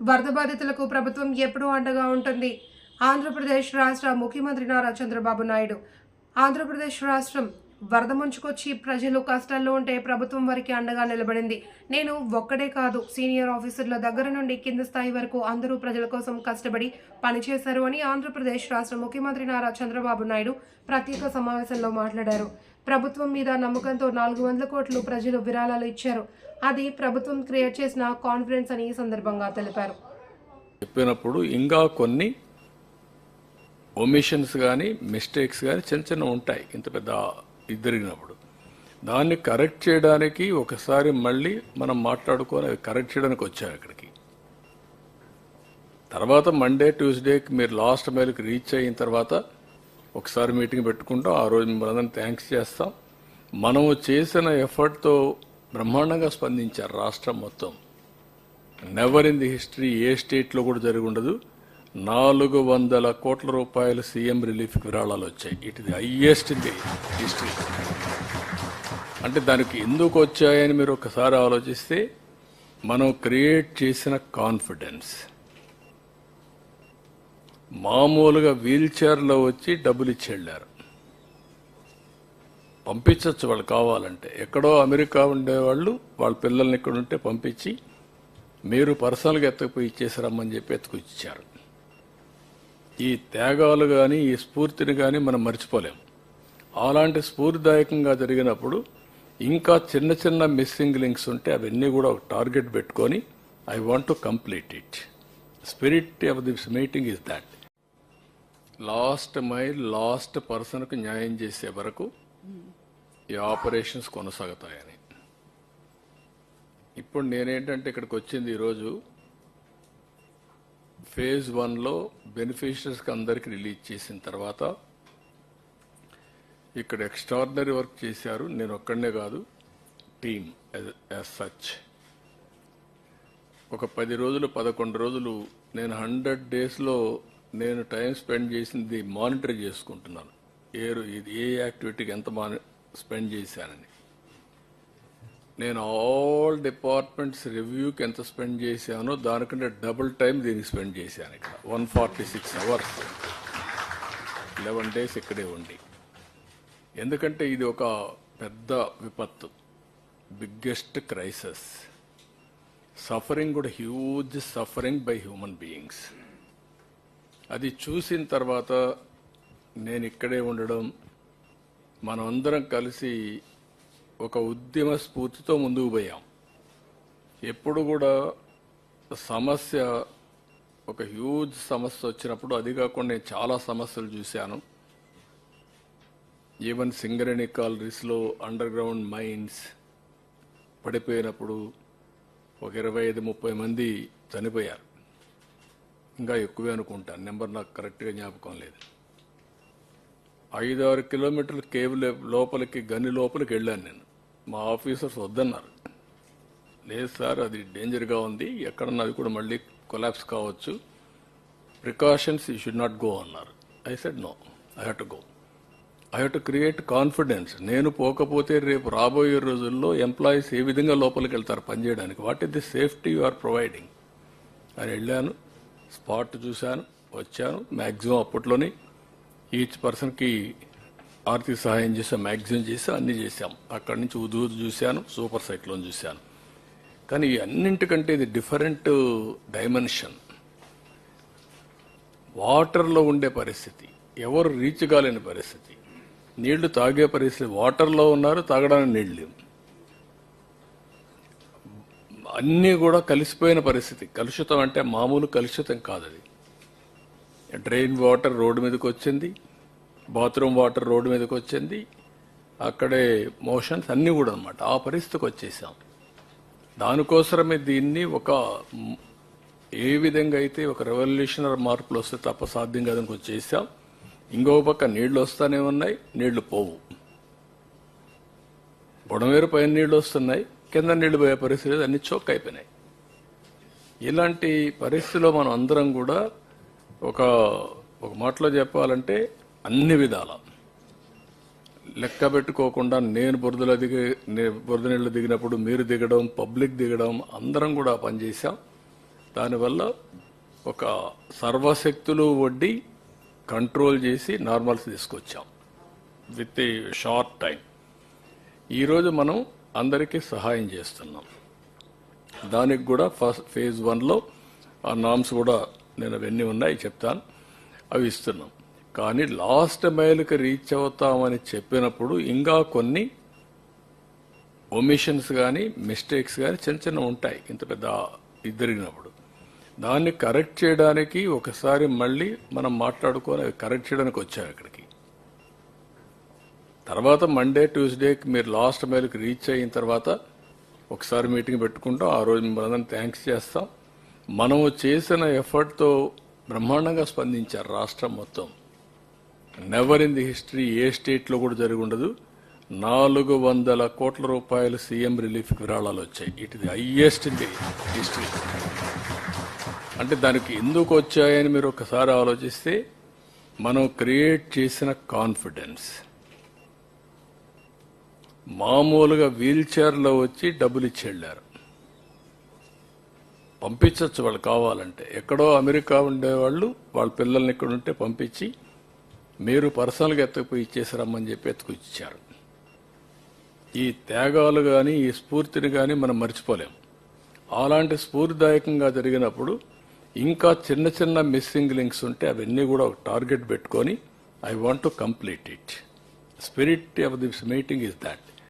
వరద బాధితులకు ప్రభుత్వం ఎప్పుడూ అండగా ఉంటుంది. ఆంధ్రప్రదేశ్ రాష్ట్ర ముఖ్యమంత్రి నారా చంద్రబాబు నాయుడు. ఆంధ్రప్రదేశ్ రాష్ట్రం వరద ముంచుకొచ్చి ప్రజలు కష్టాల్లో ఉంటే ప్రభుత్వం వారికి అండగా నిలబడింది. నేను ఒక్కడే కాదు సీనియర్ ఆఫీసర్ల దగ్గర నుండి కింద స్థాయి వరకు అందరూ ప్రజల కోసం కష్టపడి పనిచేశారు అని ఆంధ్రప్రదేశ్ రాష్ట్ర ముఖ్యమంత్రి నారా చంద్రబాబు నాయుడు ప్రత్యేక సమావేశంలో మాట్లాడారు. ప్రభుత్వం మీద నమ్మకంతో నాలుగు వందల కోట్లు ప్రజలు విరాళాలు ఇచ్చారు. అది ప్రభుత్వం క్రియేట్ చేసిన కాన్ఫిడెన్స్ అని ఈ సందర్భంగా తెలిపారు. చెప్పినప్పుడు ఇంకా కొన్ని ఒమిషన్స్ కానీ మిస్టేక్స్ కానీ చిన్న చిన్న ఉంటాయి. ఇంత పెద్ద ఇది జరిగినప్పుడు దాన్ని కరెక్ట్ చేయడానికి ఒకసారి మళ్ళీ మనం మాట్లాడుకొని అవి కరెక్ట్ చేయడానికి వచ్చాం ఇక్కడికి తర్వాత మండే ట్యూస్డేకి మీరు లాస్ట్ మైల్కి రీచ్ అయిన తర్వాత ఒకసారి మీటింగ్ పెట్టుకుంటాం. ఆ రోజు మిమ్మల్ని థ్యాంక్స్ చేస్తాం. మనము చేసిన ఎఫర్ట్తో బ్రహ్మాండంగా స్పందించారు రాష్ట్రం మొత్తం. నెవర్ ఇన్ ది హిస్టరీ ఏ స్టేట్లో కూడా జరిగి ఉండదు. నాలుగు వందల కోట్ల రూపాయలు సీఎం రిలీఫ్ విరాళాలు వచ్చాయి. It the highest in the history అంటే దానికి ఎందుకు వచ్చాయని మీరు ఒకసారి ఆలోచిస్తే మనం క్రియేట్ చేసిన కాన్ఫిడెన్స్. మామూలుగా వీల్ చైర్లో వచ్చి డబ్బులు ఇచ్చి వెళ్ళారు పంపించవచ్చు వాళ్ళు కావాలంటే. ఎక్కడో అమెరికా ఉండేవాళ్ళు వాళ్ళ పిల్లల్ని ఇక్కడ ఉంటే పంపించి మీరు పర్సనల్గా ఎత్తకపోయి ఇచ్చేసి రమ్మని చెప్పి ఎత్తుకు ఇచ్చారు. ఈ త్యాగాలు కానీ ఈ స్ఫూర్తిని కానీ మనం మర్చిపోలేం అలాంటి స్ఫూర్తిదాయకంగా జరిగినప్పుడు ఇంకా చిన్న చిన్న మిస్సింగ్ లింక్స్ ఉంటే అవన్నీ కూడా ఒక టార్గెట్ పెట్టుకొని I want to complete it spirit of this meeting is that last mile last పర్సన్కు న్యాయం చేసే వరకు ఈ ఆపరేషన్స్ కొనసాగుతాయని. ఇప్పుడు నేనేంటంటే ఇక్కడికి వచ్చింది ఈరోజు ఫేజ్ వన్లో బెనిఫిషరీస్కి అందరికీ రిలీజ్ చేసిన తర్వాత ఇక్కడ ఎక్స్ట్రాడినరీ వర్క్ చేశారు. నేను ఒక్కడనే కాదు టీమ్ యాజ్ సచ్ ఒక పది రోజులు పదకొండు రోజులు నేను హండ్రెడ్ డేస్లో నేను టైం స్పెండ్ చేసింది మానిటర్ చేసుకుంటున్నాను. ఏ ఇది ఏ యాక్టివిటీకి ఎంత మాని స్పెండ్ చేశానని. నేను ఆల్ డిపార్ట్మెంట్స్ రివ్యూకి ఎంత స్పెండ్ చేశానో దానికంటే డబుల్ టైం దీనికి స్పెండ్ చేశాను ఇక్కడ. One forty six hours eleven days ఇక్కడే ఉండి. ఎందుకంటే ఇది ఒక పెద్ద విపత్తు. బిగ్గెస్ట్ క్రైసిస్ సఫరింగ్ కూడా huge suffering by human beings అది చూసిన తర్వాత నేను ఇక్కడే ఉండడం మనమందరం కలిసి ఒక ఉద్యమ స్ఫూర్తితో ముందుకు పోయాం. ఎప్పుడు కూడా సమస్య ఒక హ్యూజ్ సమస్య వచ్చినప్పుడు అది కాకుండా నేను చాలా సమస్యలు చూశాను. ఈవెన్ సింగరేణి కాలరీస్లో అండర్ గ్రౌండ్ మైన్స్ పడిపోయినప్పుడు ఒక ఇరవై ఐదు ముప్పై మంది చనిపోయారు. ఇంకా ఎక్కువే అనుకుంటాను. నెంబర్ నాకు కరెక్ట్గా జ్ఞాపకం లేదు. ఐదు ఆరు కిలోమీటర్ల కేవ్ లోపలికి గని లోపలికి వెళ్ళాను నేను. మా ఆఫీసర్స్ వద్దన్నారు. లేదు సార్ అది డేంజర్గా ఉంది. ఎక్కడన్నా అది కూడా మళ్ళీ కొలాప్స్ కావచ్చు. Precautions you should not go అన్నారు. I said no. I have to go. I have to create confidence. నేను పోకపోతే రేపు రాబోయే రోజుల్లో ఎంప్లాయీస్ ఏ విధంగా లోపలికి వెళ్తారు పనిచేయడానికి what is the safety you are providing? అని వెళ్ళాను స్పాట్ చూశాను వచ్చాను. మ్యాక్సిమం అప్పట్లోనే ఈచ్ పర్సన్కి ఆర్థిక సహాయం చేసాం మ్యాక్సిమం చేసాం అన్ని చేశాం. అక్కడి నుంచి ఉదూదు చూశాను సూపర్ సైక్లోన్ చూశాను. కానీ ఈ అన్నింటికంటే ఇది డిఫరెంట్ డైమెన్షన్. వాటర్లో ఉండే పరిస్థితి ఎవరు రీచ్ కాలేని పరిస్థితి. నీళ్ళు తాగే పరిస్థితి వాటర్లో ఉన్నారు తాగడానికి నీళ్ళు లేవు. అన్నీ కూడా కలిసిపోయిన పరిస్థితి. కలుషితం అంటే మామూలు కలుషితం కాదు అది. డ్రైన్ వాటర్ రోడ్డు మీదకి వచ్చింది బాత్రూమ్ వాటర్ రోడ్డు మీదకి వచ్చింది. అక్కడే మోషన్స్ అన్నీ కూడా అనమాట ఆ పరిస్థితికి వచ్చేసాం. దానికోసమే దీన్ని ఒక ఏ విధంగా అయితే ఒక రెవల్యూషనరీ మార్పులు వస్తే తప్ప సాధ్యం కాదని వచ్చేసాం ఇంకో పక్క నీళ్ళు వస్తానే ఉన్నాయి నీళ్ళు పోవు. బుడమేరు పైన నీళ్ళు వస్తున్నాయి కింద నీళ్ళు పోయే పరిస్థితి అన్ని చోక్ అయిపోయినాయి. ఇలాంటి పరిస్థితిలో మనం అందరం కూడా ఒక ఒక మాటలో చెప్పాలంటే అన్ని విధాల. లెక్క పెట్టుకోకుండా నేను బురదలో దిగి బురద నీళ్ళు దిగినప్పుడు మీరు దిగడం పబ్లిక్ దిగడం అందరం కూడా పనిచేసాం దానివల్ల ఒక సర్వశక్తులు వడ్డీ కంట్రోల్ చేసి నార్మల్స్ తీసుకొచ్చాం. With a short time. ఈరోజు మనం అందరికీ సహాయం చేస్తున్నాం. దానికి కూడా ఫస్ట్ ఫేజ్ వన్లో ఆ నామ్స్ కూడా నేను అవన్నీ ఉన్నాయి చెప్తాను. అవి ఇస్తున్నాం. కానీ లాస్ట్ మైల్కి రీచ్ అవుతామని చెప్పినప్పుడు ఇంకా కొన్ని ఒమిషన్స్ కానీ మిస్టేక్స్ కానీ చిన్న చిన్న ఉంటాయి. ఇంత పెద్ద ఇది జరిగినప్పుడు దాన్ని కరెక్ట్ చేయడానికి ఒకసారి మళ్ళీ మనం మాట్లాడుకొని అవి కరెక్ట్ చేయడానికి వచ్చాం ఇక్కడికి. తర్వాత మండే ట్యూస్డేకి మీరు లాస్ట్ మైల్కి రీచ్ అయిన తర్వాత ఒకసారి మీటింగ్ పెట్టుకుంటాం. ఆ రోజు మిమ్మల్ని థ్యాంక్స్ చేస్తాం. మనము చేసిన ఎఫర్ట్తో బ్రహ్మాండంగా స్పందించారు రాష్ట్రం మొత్తం. నెవర్ ఇన్ ది హిస్టరీ ఏ స్టేట్లో కూడా జరిగి ఉండదు. నాలుగు వందల కోట్ల రూపాయలు సీఎం రిలీఫ్ విరాళాలు వచ్చాయి. ఇట్ ఇది హయ్యెస్ట్ ఇన్ ది హిస్టరీ అంటే దానికి ఎందుకు వచ్చాయని మీరు ఒకసారి ఆలోచిస్తే మనం క్రియేట్ చేసిన కాన్ఫిడెన్స్ మామూలుగా వీల్ చైర్లో వచ్చి డబ్బులు ఇచ్చి వెళ్ళారు పంపించవచ్చు వాళ్ళు కావాలంటే. ఎక్కడో అమెరికా ఉండేవాళ్ళు వాళ్ళ పిల్లల్ని ఇక్కడ ఉంటే పంపించి మీరు పర్సనల్గా ఎత్తుకుపోయి ఇచ్చేసి రమ్మని చెప్పి ఎత్తుకొచ్చారు. ఈ త్యాగాలు కానీ ఈ స్ఫూర్తిని కానీ మనం మర్చిపోలేం. అలాంటి స్ఫూర్తిదాయకంగా జరిగినప్పుడు ఇంకా చిన్న చిన్న మిస్సింగ్ లింక్స్ ఉంటే అవన్నీ కూడా ఒక టార్గెట్ పెట్టుకొని I want to complete it spirit of this meeting is that